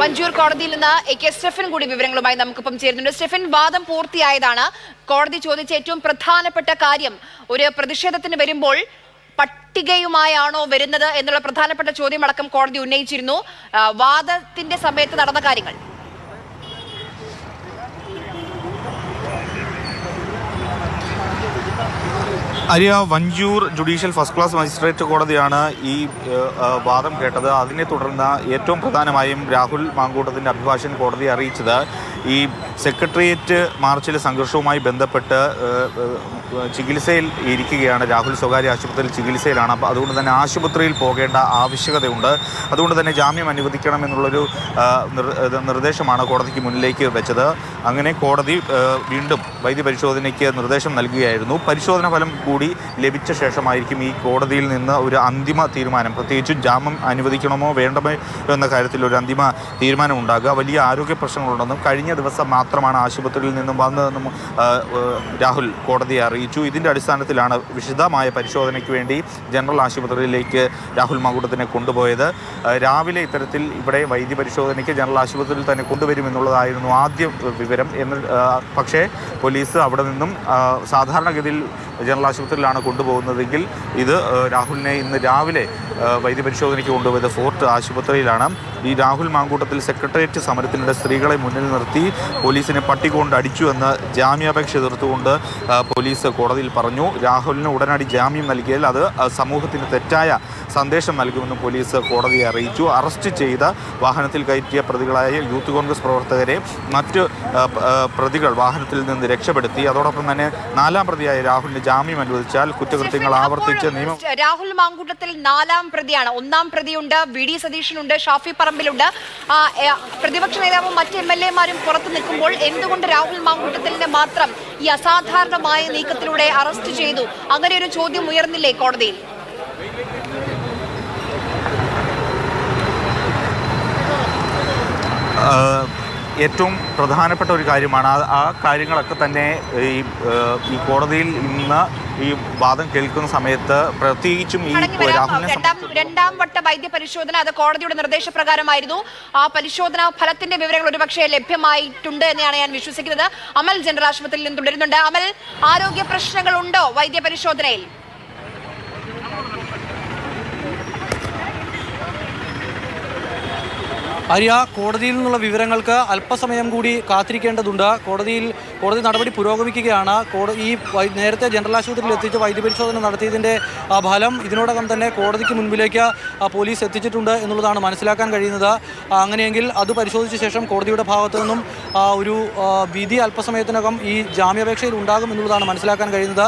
വഞ്ചൂർ കോടതിയിൽ നിന്ന് A K Stephen കൂടി വിവരങ്ങളുമായി നമുക്കിപ്പം ചേരുന്നുണ്ട്. സ്റ്റെഫൻ വാദം പൂർത്തിയായതാണ്. കോടതി ചോദിച്ച ഏറ്റവും പ്രധാനപ്പെട്ട കാര്യം ഒരു പ്രതിഷേധത്തിന് വരുമ്പോൾ പട്ടികയുമായാണോ വരുന്നത് എന്നുള്ള പ്രധാനപ്പെട്ട ചോദ്യമടക്കം കോടതി ഉന്നയിച്ചിരുന്നു. വാദത്തിന്റെ സമയത്ത് നടന്ന കാര്യങ്ങൾ. അരിയ Vanchiyoor judicial first class magistrate കോടതിയാണ് ഈ വാദം കേട്ടത്. അതിനെ തുടർന്ന് ഏറ്റവും പ്രധാനമായും രാഹുൽ മാങ്കൂട്ടത്തിന്റെ അഭിഭാഷകൻ കോടതിയെ അറിയിച്ചത് ഈ സെക്രട്ടേറിയറ്റ് മാർച്ചിലെ സംഘർഷവുമായി ബന്ധപ്പെട്ട് ചികിത്സയിൽ ഇരിക്കുകയാണ്. രാഹുൽ സ്വകാര്യ ആശുപത്രിയിൽ ചികിത്സയിലാണ്. അപ്പോൾ അതുകൊണ്ട് തന്നെ ആശുപത്രിയിൽ പോകേണ്ട ആവശ്യകതയുണ്ട്. അതുകൊണ്ട് തന്നെ ജാമ്യം അനുവദിക്കണം എന്നുള്ളൊരു ആ, നിർദ്ദേശമാണ് കോടതിക്ക് മുന്നിലേക്ക് വെച്ചത്. അങ്ങനെ കോടതി വീണ്ടും വീണ്ടും വൈദ്യപരിശോധനയ്ക്ക് നിർദ്ദേശം നൽകുകയായിരുന്നു. പരിശോധന ഫലം കൂടി ലഭിച്ച ശേഷമായിരിക്കും ഈ കോടതിയിൽ നിന്ന് ഒരു അന്തിമ തീരുമാനം. പ്രത്യേകിച്ചും ജാമ്യം അനുവദിക്കണമോ വേണ്ടമോ എന്ന കാര്യത്തിൽ ഒരു അന്തിമ തീരുമാനം ഉണ്ടാകുക. വലിയ ആരോഗ്യ പ്രശ്നങ്ങളുണ്ടെന്നും കഴിഞ്ഞ ദിവസം മാത്രമാണ് ആശുപത്രിയിൽ നിന്നും വന്നതെന്നും രാഹുൽ കോടതിയെ അറിയിച്ചു. ഇതിന്റെ അടിസ്ഥാനത്തിലാണ് വിശദമായ പരിശോധനയ്ക്ക് വേണ്ടി ജനറൽ ആശുപത്രിയിലേക്ക് രാഹുൽ മാങ്കൂട്ടത്തിനെ കൊണ്ടുപോയത്. രാവിലെ ഇത്തരത്തിൽ ഇവിടെ വൈദ്യ പരിശോധനയ്ക്ക് ജനറൽ ആശുപത്രിയിൽ തന്നെ കൊണ്ടുവരുമെന്നുള്ളതായിരുന്നു ആദ്യ വിവരം. എന്ന് പക്ഷേ പോലീസ് അവിടെ നിന്നും സാധാരണഗതിയിൽ ജനറൽ ആശുപത്രിയിലാണ് കൊണ്ടുപോകുന്നതെങ്കിൽ ഇത് രാഹുലിനെ ഇന്ന് രാവിലെ വൈദ്യപരിശോധനയ്ക്ക് കൊണ്ടുപോയത് ഫോർട്ട് ആശുപത്രിയിലാണ്. ഈ രാഹുൽ മാങ്കൂട്ടത്തിൽ സെക്രട്ടേറിയറ്റ് സമരത്തിനിടെ സ്ത്രീകളെ മുന്നിൽ നിർത്തി പോലീസിനെ പട്ടികൊണ്ട് അടിച്ചു എന്ന് ജാമ്യാപേക്ഷ എതിർത്തുകൊണ്ട് പോലീസ് കോടതിയിൽ പറഞ്ഞു. രാഹുലിന് ഉടനടി ജാമ്യം നൽകിയാൽ അത് സമൂഹത്തിന് തെറ്റായ സന്ദേശം നൽകുമെന്ന് പോലീസ് കോടതിയെ അറിയിച്ചു. അറസ്റ്റ് ചെയ്ത വാഹനത്തിൽ കയറ്റിയ പ്രതികളായ യൂത്ത് കോൺഗ്രസ് പ്രവർത്തകരെ മറ്റ് പ്രതികൾ വാഹനത്തിൽ നിന്ന് രക്ഷപ്പെടുത്തി. അതോടൊപ്പം തന്നെ നാലാം പ്രതിയായ രാഹുലിന് ജാമ്യം അനുവദിച്ചാൽ കുറ്റകൃത്യങ്ങൾ ആവർത്തിച്ച് നിയമം രാഹുൽ മാങ്കൂട്ടത്തിൽ നാലാം പ്രതിയാണ്. ഒന്നാം പ്രതിയുണ്ട് വി ഡി സതീഷനുണ്ട് ഷാഫി പറമ്പിലുണ്ട്. പ്രതിപക്ഷ നേതാവും മറ്റ് എം എൽ എമാരും പുറത്തു നിൽക്കുമ്പോൾ എന്തുകൊണ്ട് രാഹുൽ മാങ്കൂട്ടത്തിലിനെ മാത്രം ഈ അസാധാരണമായ നീക്കത്തിലൂടെ അറസ്റ്റ് ചെയ്തു? അങ്ങനെ ഒരു ചോദ്യം ഉയർന്നില്ലേ കോടതിയിൽ? ഏറ്റവും പ്രധാനപ്പെട്ട ഒരു കാര്യമാണ്. ആ- കാര്യങ്ങളൊക്കെ തന്നെ ഈ കോടതിയിൽ ഇന്ന് ഈ വാദം കേൾക്കുന്ന സമയത്ത് പ്രത്യേകിച്ചും ഈ രണ്ടാം രണ്ടാം വട്ട വൈദ്യ പരിശോധന അത് കോടതിയുടെ നിർദ്ദേശപ്രകാരമായിരുന്നു. ആ പരിശോധന ഫലത്തിന്റെ വിവരങ്ങൾ ഒരുപക്ഷെ ലഭ്യമായിട്ടുണ്ട് എന്നാണ് ഞാൻ വിശ്വസിക്കുന്നത്. അമൽ ജനറൽ ആശുപത്രിയിൽ നിന്ന് തുടരുന്നുണ്ട്. അമൽ ആരോഗ്യ പ്രശ്നങ്ങൾ ഉണ്ടോ വൈദ്യ പരിശോധനയിൽ ആര്യ കോടതിയിൽ നിന്നുള്ള വിവരങ്ങൾക്ക് അല്പസമയം കൂടി കാത്തിരിക്കേണ്ടതുണ്ട്. കോടതിയിൽ കോടതി നടപടി പുരോഗമിക്കുകയാണ്. കോടതി ഈ നേരത്തെ ജനറൽ ആശുപത്രിയിൽ എത്തിച്ച് വൈദ്യപരിശോധന നടത്തിയതിന്റെ ഫലം ഇതിനോടകം തന്നെ കോടതിക്ക് മുൻപിലേക്ക് പോലീസ് എത്തിച്ചിട്ടുണ്ട് എന്നുള്ളതാണ് മനസ്സിലാക്കാൻ കഴിയുന്നത്. അങ്ങനെയെങ്കിൽ അത് പരിശോധിച്ച ശേഷം കോടതിയുടെ ഭാഗത്തു നിന്നും ഒരു വിധി അല്പസമയത്തിനകം ഈ ജാമ്യാപേക്ഷയിൽ ഉണ്ടാകും എന്നുള്ളതാണ് മനസ്സിലാക്കാൻ കഴിയുന്നത്.